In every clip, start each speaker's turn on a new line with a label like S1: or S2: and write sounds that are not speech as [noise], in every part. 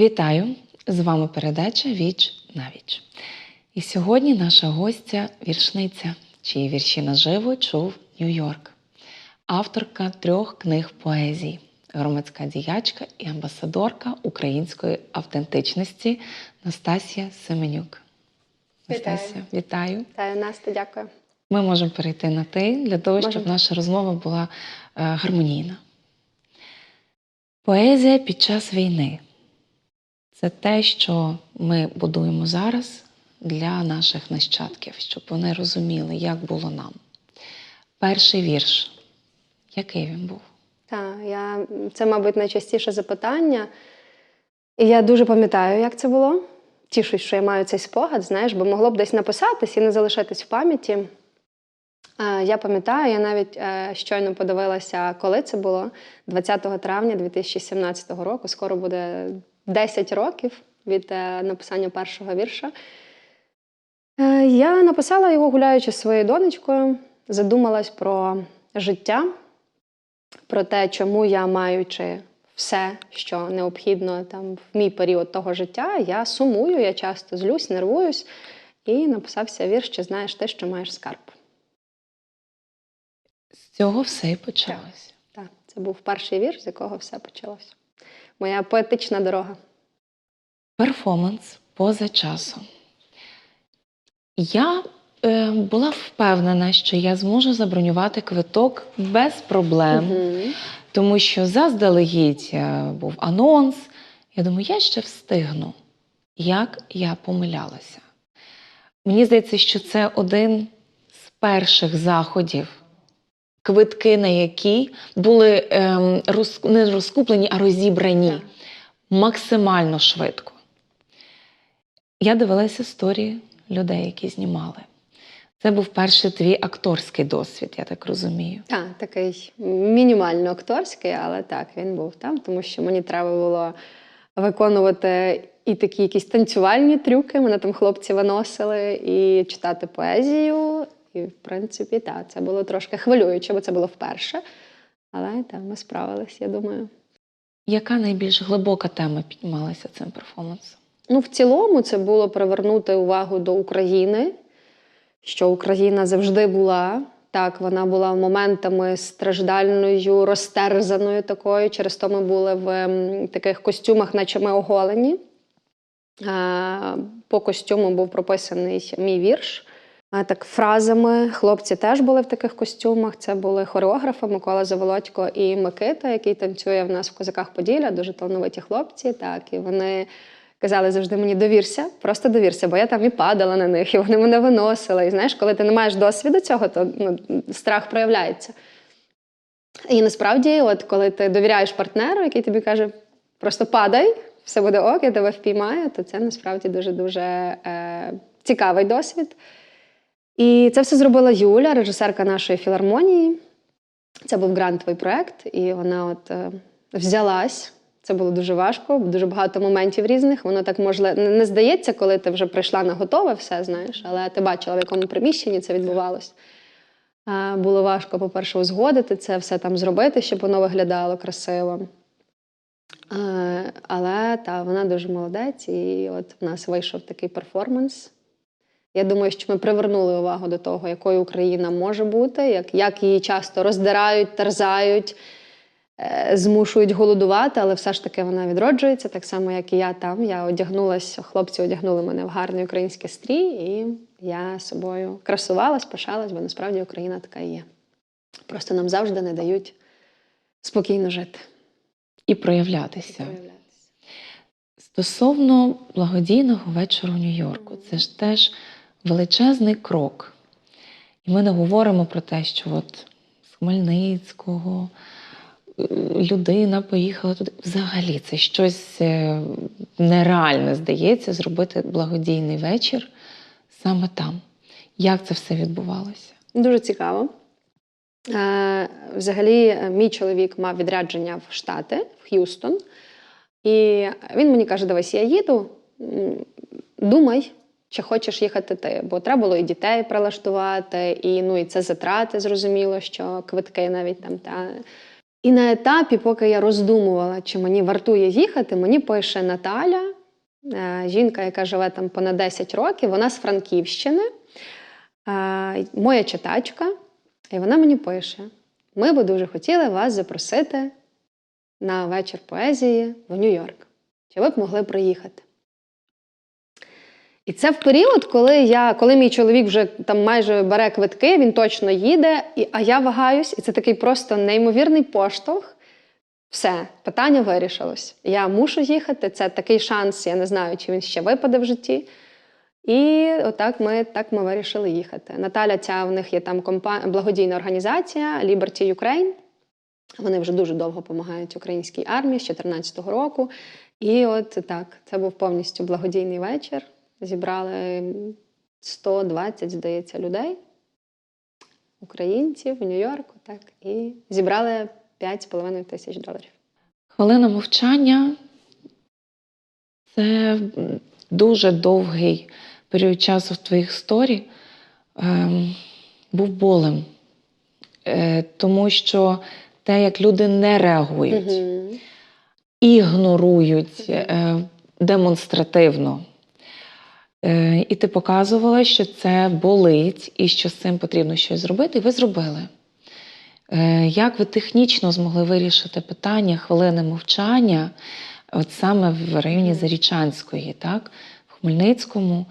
S1: Вітаю! З вами передача Віч на віч. І сьогодні наша гостя віршниця, чиї вірші наживо чув Нью-Йорк, авторка трьох книг поезії, громадська діячка і амбасадорка української автентичності Настасія Семенюк.
S2: Вітаю.
S1: Настасія, вітаю.
S2: Та Настя, дякую.
S1: Ми можемо перейти на ти для того, щоб
S2: Можемо.
S1: наша розмова була е, гармонійна. Поезія під час війни це те, що ми будуємо зараз для наших нащадків, щоб вони розуміли, як було нам. Перший вірш. Який він був?
S2: Та, я, це, мабуть, найчастіше запитання. І я дуже пам'ятаю, як це було. Тішусь, що я маю цей спогад, знаєш, бо могло б десь написатись і не залишитись в пам'яті. Я пам'ятаю, я навіть е, щойно подивилася, коли це було 20 травня 2017 року. Скоро буде 10 років від е, написання першого вірша. Е, Я написала його, гуляючи своєю донечкою, задумалась про життя, про те, чому я, маючи все, що необхідно там в мій період того життя, я сумую, я часто злюсь, нервуюсь, і написався вірш, чи знаєш те, що маєш скарб.
S1: З цього все і почалося.
S2: Так, це був перший вірш, з якого все почалося. Моя поетична дорога.
S1: Перформанс поза часом. Я е, була впевнена, що я зможу забронювати квиток без проблем.
S2: Мгм.
S1: Тому що заздалегідь е, був анонс. Я думаю, я ще встигну. Як я помилялася. Мені здається, що це один з перших заходів, квитки на які були ем, роз, не розкуплені, а розібрані
S2: Так.
S1: максимально швидко. Я дивилася історії людей, які знімали. Це був перший твій акторський досвід, я так розумію.
S2: Так, такий мінімально акторський, але так, він був там, тому що мені треба було виконувати і такі якісь танцювальні трюки. Мене там хлопці виносили, і читати поезію. І, в принципі, так, це було трошки хвилююче, бо це було вперше. Але так, ми справились, я думаю.
S1: Яка найбільш глибока тема піднімалася цим перформансом?
S2: Ну, в цілому, це було привернути увагу до України, що Україна завжди була. Так, вона була моментами страждальною, розтерзаною такою. Через то ми були в ем, таких костюмах, наче ми оголені. По костюму був прописаний мій вірш. Так, фразами хлопці теж були в таких костюмах. Це були хореографи Микола Заволодько і Микита, який танцює в нас в козаках Поділля, дуже талановиті хлопці. Так, і вони казали завжди мені довірся, просто довірся, бо я там і падала на них, і вони мене виносили. І знаєш, коли ти не маєш досвіду цього, то ну, страх проявляється. І насправді, от коли ти довіряєш партнеру, який тобі каже, просто падай, все буде ок, я тебе впіймаю, то це насправді дуже-дуже е, цікавий досвід. І це все зробила Юля, режисерка нашої філармонії. Це був грантовий проєкт, і вона от е, взялась. Це було дуже важко, дуже багато моментів різних. Воно так можливо не здається, коли ти вже прийшла на готове все, знаєш, але ти бачила, в якому приміщенні це відбувалось. Е, Було важко, по-перше, узгодити це, все там зробити, щоб воно виглядало красиво. Е, Але та, вона дуже молодець, і от в нас вийшов такий перформанс. Я думаю, що ми привернули увагу до того, якою Україна може бути, як, як її часто роздирають, терзають, е, змушують голодувати, але все ж таки вона відроджується, так само, як і я там. Я одягнулася, хлопці одягнули мене в гарний український стрій, і я собою красувалась, пишалась, бо насправді Україна така і є. Просто нам завжди не дають спокійно жити.
S1: І проявлятися.
S2: проявлятися.
S1: Стосовно благодійного вечора у Нью-Йорку, це ж теж величезний крок. І ми не говоримо про те, що от з Хмельницького е, людина поїхала туди. Взагалі, це щось е, нереальне, здається, зробити благодійний вечір саме там. Як це все відбувалося?
S2: Дуже цікаво. Е, взагалі, мій чоловік мав відрядження в Штати, в Х'юстон. І він мені каже: дивись, я їду, думай, чи хочеш їхати ти. Бо треба було і дітей прилаштувати, і, ну, і це затрати, зрозуміло, що квитки навіть там та, І на етапі, поки я роздумувала, чи мені вартує їхати, мені пише Наталя, е, жінка, яка живе там понад 10 років, вона з Франківщини, е, моя читачка, і вона мені пише: ми би дуже хотіли вас запросити на вечір поезії в Нью-Йорк. Чи ви б могли приїхати? І це в період, коли я, коли мій чоловік вже там майже бере квитки, він точно їде, і, а я вагаюсь, і це такий просто неймовірний поштовх. Все, питання вирішилось. Я мушу їхати. Це такий шанс, я не знаю, чи він ще випаде в житті. І отак ми, так ми вирішили їхати. Наталя, ця в них є там компа... благодійна організація Liberty Ukraine. Вони вже дуже довго допомагають українській армії з 2014 року. І от так, це був повністю благодійний вечір. Зібрали 120, здається, людей, українців в Нью-Йорку, так, і зібрали 5,5 тисяч доларів.
S1: Хвилина мовчання це дуже довгий період часу в твоїх сторі ем, був болем. Е, тому що те, як люди не реагують,
S2: Угу.
S1: ігнорують е, демонстративно. Е, і ти показувала, що це болить і що з цим потрібно щось зробити, і ви зробили. Е, як ви технічно змогли вирішити питання хвилини мовчання, от саме в районі Зарічанської, так, в Хмельницькому?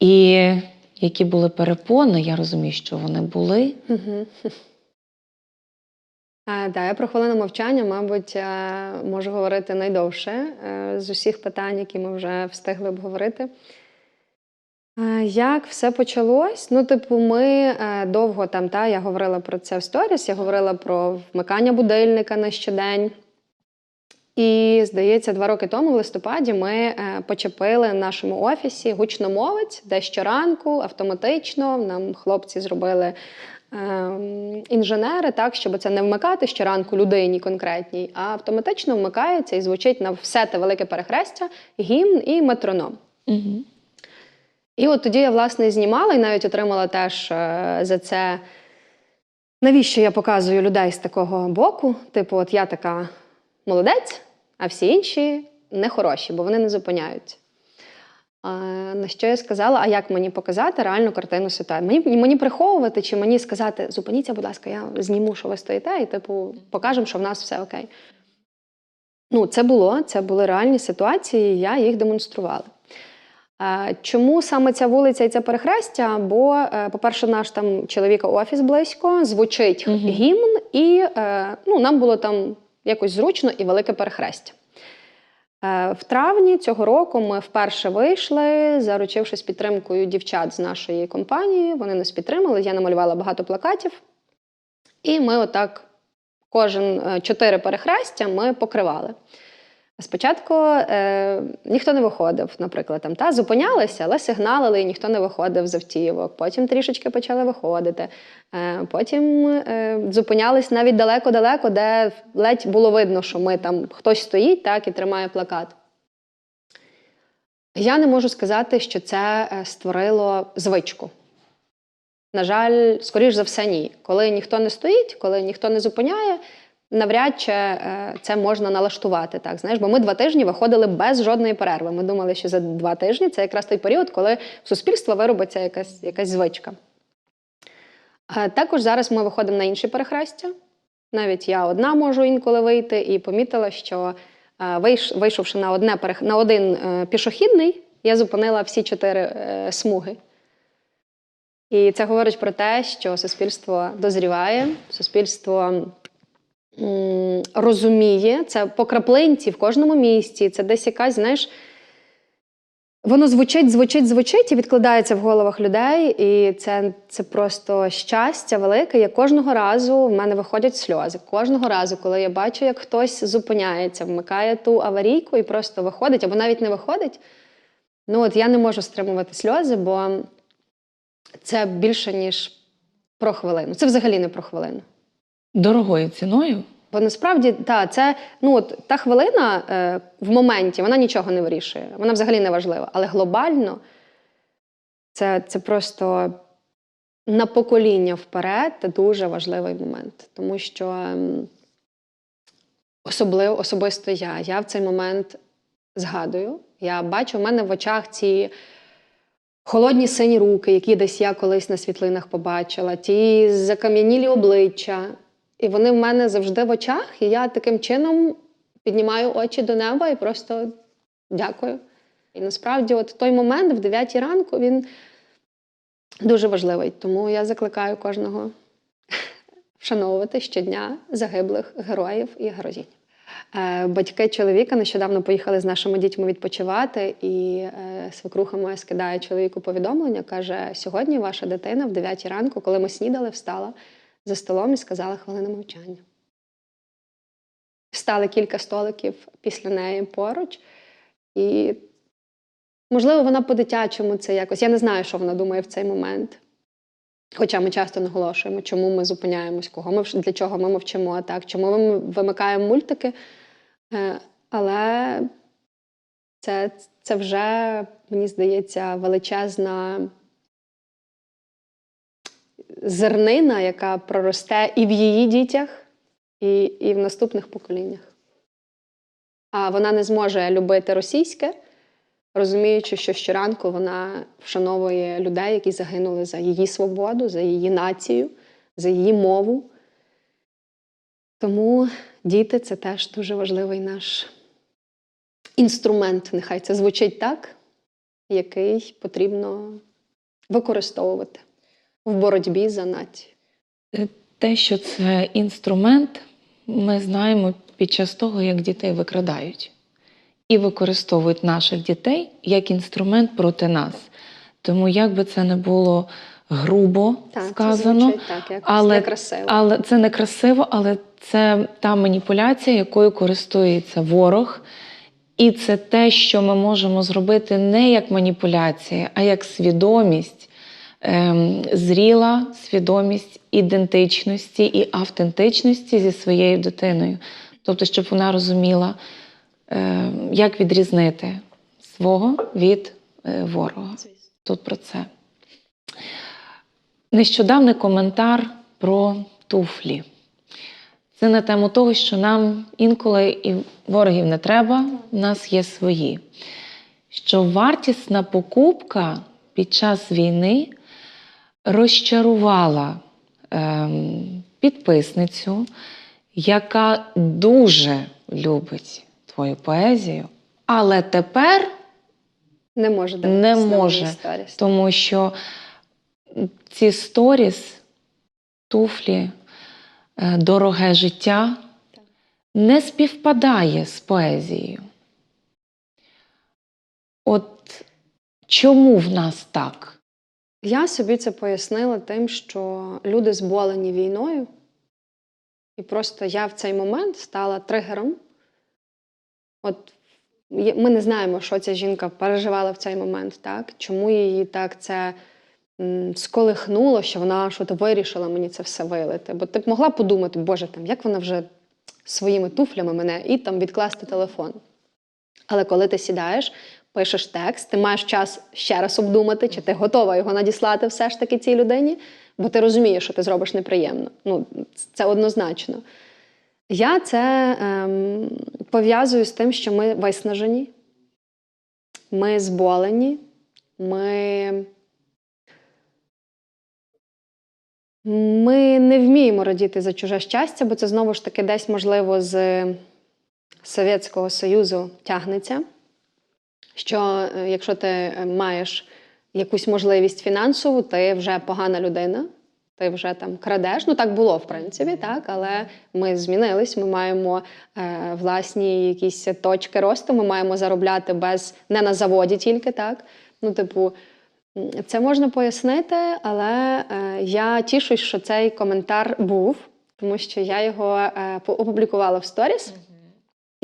S1: І які були перепони, я розумію, що вони були.
S2: Угу. А, да, я про хвилину мовчання, мабуть, е, можу говорити найдовше з усіх питань, які ми вже встигли обговорити. Як все почалось? Ну, типу, ми е, довго там, та, я говорила про це в сторіс, я говорила про вмикання будильника на щодень. І, здається, два роки тому, в листопаді, ми е, почепили в нашому офісі гучномовець, де щоранку автоматично нам хлопці зробили ем, інженери, так, щоб це не вмикати щоранку людині конкретній, а автоматично вмикається і звучить на все те велике перехрестя, гімн і метроном.
S1: Угу.
S2: І от тоді я, власне, знімала і навіть отримала теж е, за це. Навіщо я показую людей з такого боку? Типу, от я така молодець, а всі інші нехороші, бо вони не зупиняються. На що я сказала, а як мені показати реальну картину ситуації? Мені, мені приховувати чи мені сказати, зупиніться, будь ласка, я зніму, що ви стоїте, і типу покажемо, що в нас все окей. Ну, це було, це були реальні ситуації, я їх демонструвала. Чому саме ця вулиця і це перехрестя? Бо, е, по-перше, наш там чоловіка офіс близько, звучить
S1: Мгм.
S2: гімн, і е, ну, нам було там якось зручно і велике перехрестя. Е, В травні цього року ми вперше вийшли, заручившись підтримкою дівчат з нашої компанії. Вони нас підтримали. Я намалювала багато плакатів. І ми отак кожен чотири перехрестя ми покривали. Спочатку е, ніхто не виходив, наприклад, там та зупинялися, але сигналили, і ніхто не виходив з автівок. Потім трішечки почали виходити. Е, потім е, зупинялись навіть далеко-далеко, де ледь було видно, що ми там хтось стоїть так, і тримає плакат. Я не можу сказати, що це е, створило звичку. На жаль, скоріш за все, ні. Коли ніхто не стоїть, коли ніхто не зупиняє, навряд чи е, це можна налаштувати. Так, знаєш, бо ми два тижні виходили без жодної перерви. Ми думали, що за два тижні це якраз той період, коли в суспільства виробиться якась, якась звичка. Е, Також зараз ми виходимо на інші перехрестя. Навіть я одна можу інколи вийти і помітила, що е, вийшовши на, одне, на один пішохідний, я зупинила всі чотири смуги. І це говорить про те, що суспільство дозріває, суспільство розуміє, це по краплинці в кожному місті, це десь якась, знаєш, воно звучить, звучить, звучить і відкладається в головах людей. І це, це просто щастя велике. Я кожного разу в мене виходять сльози. Кожного разу, коли я бачу, як хтось зупиняється, вмикає ту аварійку і просто виходить, або навіть не виходить. Ну от я не можу стримувати сльози, бо це більше, ніж про хвилину. Це взагалі не про хвилину.
S1: Дорогою ціною.
S2: Бо насправді та, це ну от та хвилина е, в моменті вона нічого не вирішує, вона взагалі не важлива. Але глобально це, це просто на покоління вперед дуже важливий момент. Тому що ем, особливо особисто я. Я в цей момент згадую. Я бачу в мене в очах ці холодні сині руки, які десь я колись на світлинах побачила, ті закам'янілі обличчя. І вони в мене завжди в очах, і я таким чином піднімаю очі до неба і просто дякую. І насправді, от той момент в 9 ранку він дуже важливий. Тому я закликаю кожного [laughs] вшановувати щодня загиблих героїв і героїнь. Е, Батьки чоловіка нещодавно поїхали з нашими дітьми відпочивати, і е, свекруха моя скидає чоловіку повідомлення, каже: сьогодні ваша дитина в 9 ранку, коли ми снідали, встала за столом і сказала хвилину мовчання. Встали кілька столиків після неї поруч, і, можливо, вона по-дитячому це якось. Я не знаю, що вона думає в цей момент. Хоча ми часто наголошуємо, чому ми зупиняємось, кого ми для чого ми мовчимо, так, чому ми вимикаємо мультики. Е, Але це, це вже, мені здається, величезна зернина, яка проросте і в її дітях, і, і в наступних поколіннях. А вона не зможе любити російське, розуміючи, що щоранку вона вшановує людей, які загинули за її свободу, за її націю, за її мову. Тому діти це теж дуже важливий наш інструмент. Нехай це звучить так, який потрібно використовувати в боротьбі за націю.
S1: Те, що це інструмент, ми знаємо під час того, як дітей викрадають і використовують наших дітей як інструмент проти нас. Тому як би це не було грубо
S2: Так,
S1: сказано,
S2: це звучить так, якось
S1: але-
S2: некрасиво.
S1: але це не красиво, але це та маніпуляція, якою користується ворог. І це те, що ми можемо зробити не як маніпуляція, а як свідомість, зріла свідомість ідентичності і автентичності зі своєю дитиною. Тобто, щоб вона розуміла, ем, як відрізнити свого від е, ворога. Тут про це. Нещодавний коментар про туфлі. Це на тему того, що нам інколи і ворогів не треба, в нас є свої. Що вартісна покупка під час війни розчарувала ем, підписницю, яка дуже любить твою поезію, але тепер
S2: Не може
S1: не може. тому що ці сторіс, туфлі, е, дороге життя не співпадає з поезією. От чому в нас так?
S2: Я собі це пояснила тим, що люди зболені війною, і просто я в цей момент стала тригером. От ми не знаємо, що ця жінка переживала в цей момент, так? чому її так це сколихнуло, що вона що вирішила мені це все вилити. Бо ти б могла подумати, Боже, там, як вона вже своїми туфлями мене і там відкласти телефон. Але коли ти сідаєш, пишеш текст, ти маєш час ще раз обдумати, чи ти готова його надіслати все ж таки цій людині, бо ти розумієш, що ти зробиш неприємно. Ну, це однозначно. Я це ем, пов'язую з тим, що ми виснажені, ми зболені, ми, ми не вміємо радіти за чуже щастя, бо це знову ж таки десь, можливо, з Совєтського Союзу тягнеться що е, якщо ти е, маєш якусь можливість фінансову, ти вже погана людина, ти вже там крадеш. Ну так було в принципі, так, але ми змінились. Ми маємо е, власні якісь точки росту. Ми маємо заробляти без не на заводі тільки так. Ну, типу, це можна пояснити, але е, я тішусь, що цей коментар був, тому що я його е, опублікувала в сторіс.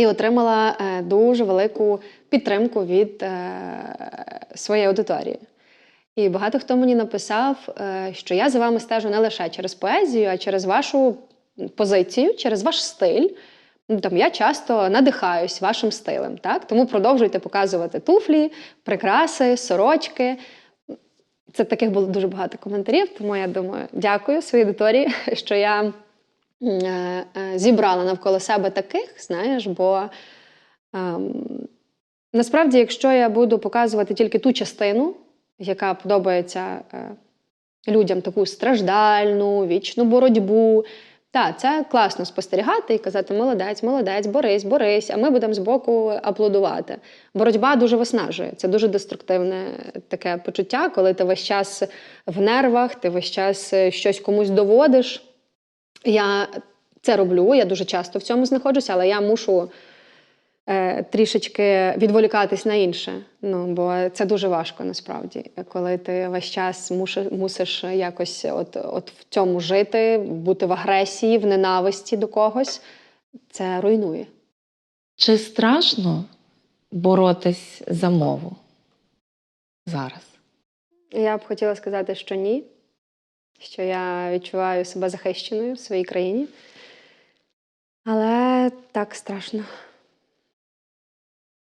S2: І отримала е, дуже велику підтримку від е, своєї аудиторії. І багато хто мені написав, е, що я за вами стежу не лише через поезію, а через вашу позицію, через ваш стиль. Ну, Там я часто надихаюсь вашим стилем, так? Тому продовжуйте показувати туфлі, прикраси, сорочки. Це таких було дуже багато коментарів, тому я думаю, дякую своїй аудиторії, [laughs] що я зібрала навколо себе таких, знаєш, бо ем, насправді, якщо я буду показувати тільки ту частину, яка подобається е, людям таку страждальну, вічну боротьбу. Так, це класно спостерігати і казати молодець, молодець, борись, борись, а ми будемо збоку аплодувати. Боротьба дуже виснажує. Це дуже деструктивне таке почуття, коли ти весь час в нервах, ти весь час е, щось комусь доводиш. Я це роблю, я дуже часто в цьому знаходжуся, але я мушу е, трішечки відволікатись на інше. Ну, бо це дуже важко насправді, коли ти весь час муши, мусиш якось от, от в цьому жити, бути в агресії, в ненависті до когось. Це руйнує.
S1: Чи страшно боротись за мову зараз?
S2: Я б хотіла сказати, що ні, що я відчуваю себе захищеною в своїй країні. Але так страшно.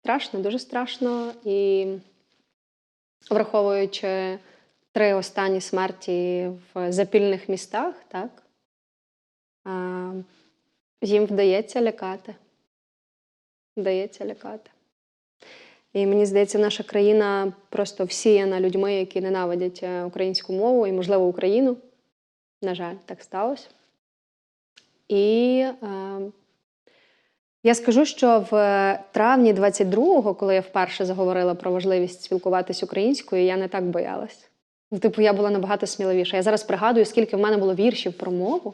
S2: Страшно, дуже страшно. І враховуючи три останні смерті в запільних містах, так, їм вдається лякати. Вдається лякати. І мені здається, наша країна просто всіяна людьми, які ненавидять е, українську мову і, можливо, Україну. На жаль, так сталося. І е, я скажу, що в травні 22-го, коли я вперше заговорила про важливість спілкуватись українською, я не так боялась. Ну, Типу, я була набагато сміливіша. Я зараз пригадую, скільки в мене було віршів про мову.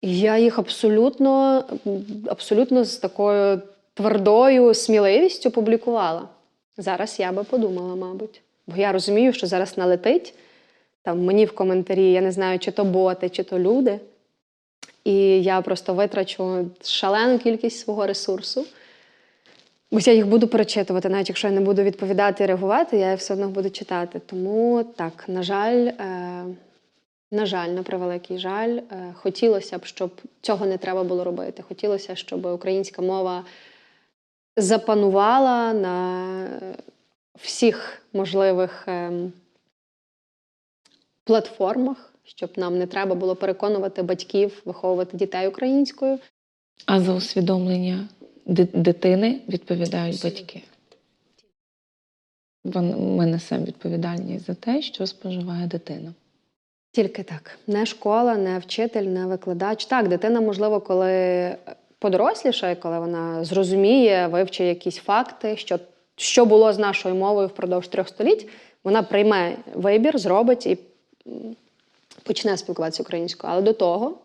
S2: І я їх абсолютно, абсолютно з такою твердою сміливістю публікувала. Зараз я би подумала, мабуть. Бо я розумію, що зараз налетить там мені в коментарі, я не знаю, чи то боти, чи то люди. І я просто витрачу шалену кількість свого ресурсу. Бо я їх буду перечитувати, навіть якщо я не буду відповідати і реагувати, я все одно буду читати. Тому так, на жаль, е, на жаль, на превеликий жаль, е, хотілося б, щоб цього не треба було робити. Хотілося, щоб українська мова запанувала на всіх можливих ем, платформах, щоб нам не треба було переконувати батьків виховувати дітей українською.
S1: А за усвідомлення дитини відповідають батьки. Вон- Ми несемо відповідальність за те, що споживає дитина.
S2: Тільки так. Не школа, не вчитель, не викладач. Так, дитина, можливо, коли подорослішає, коли вона зрозуміє, вивчить якісь факти, що, що було з нашою мовою впродовж трьох століть, вона прийме вибір, зробить і почне спілкуватися українською. Але до того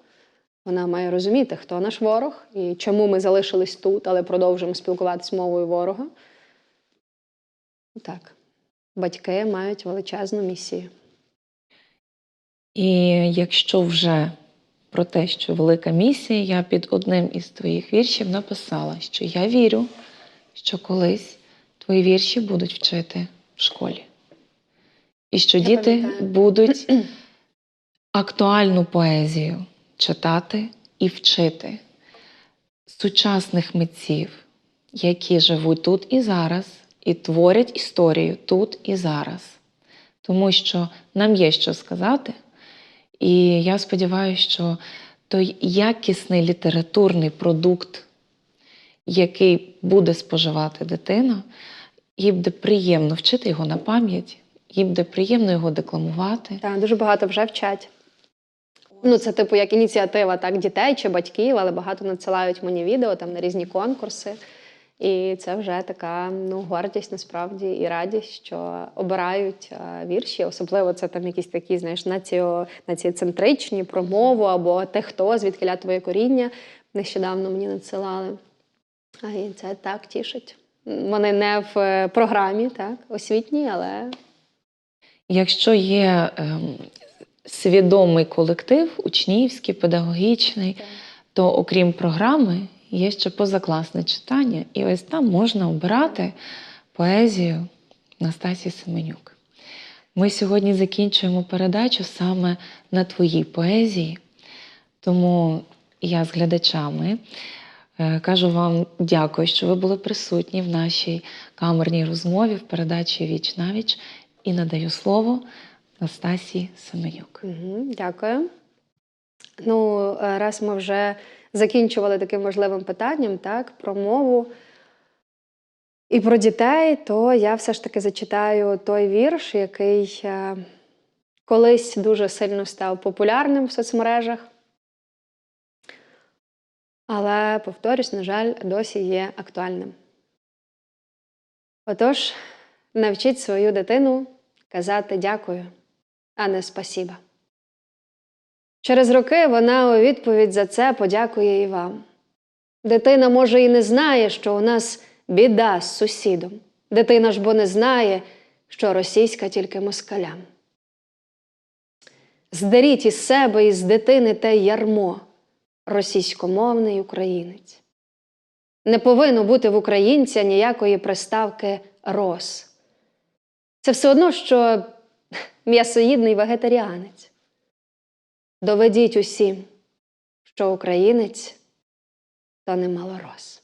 S2: вона має розуміти, хто наш ворог і чому ми залишились тут, але продовжуємо спілкуватися мовою ворога. Так, батьки мають величезну місію.
S1: І якщо вже про те, що велика місія, я під одним із твоїх віршів написала, що я вірю, що колись твої вірші будуть вчити в школі. І що
S2: Я
S1: діти
S2: пам'ятаю.
S1: будуть [clears throat] актуальну поезію читати і вчити сучасних митців, які живуть тут і зараз, і творять історію тут і зараз. Тому що нам є що сказати. І я сподіваюся, що той якісний літературний продукт, який буде споживати дитина, їй буде приємно вчити його на пам'ять, їй буде приємно його декламувати.
S2: Так, дуже багато вже вчать. Ну, це типу як ініціатива так, дітей чи батьків, але багато надсилають мені відео там на різні конкурси. І це вже така ну, гордість насправді і радість, що обирають а, вірші. Особливо це там якісь такі, знаєш, націо, націоцентричні про мову або те, хто, звідки твоє коріння. Нещодавно мені надсилали. А і це так тішить. Вони не в е, програмі, так, освітній, але
S1: Якщо є ем, свідомий колектив, учнівський, педагогічний, то окрім програми є ще позакласне читання, і ось там можна обирати поезію Настасії Семенюк. Ми сьогодні закінчуємо передачу саме на твоїй поезії, тому я з глядачами е, кажу вам дякую, що ви були присутні в нашій камерній розмові в передачі Віч на віч і надаю слово Настасії Семенюк.
S2: дякую. Ну, е, раз ми вже закінчували таким важливим питанням, так, про мову і про дітей, то я все ж таки зачитаю той вірш, який е, колись дуже сильно став популярним в соцмережах. Але, повторюсь, на жаль, досі є актуальним. Отож, навчіть свою дитину казати дякую, а не спасіба. Через роки вона у відповідь за це подякує і вам. Дитина, може, і не знає, що у нас біда з сусідом. Дитина ж бо не знає, що російська тільки москалям. Здеріть із себе і з дитини те ярмо, російськомовний українець. Не повинно бути в українця ніякої приставки рос. Це все одно, що м'ясоїдний вегетаріанець. Доведіть усім, що українець то не малорос.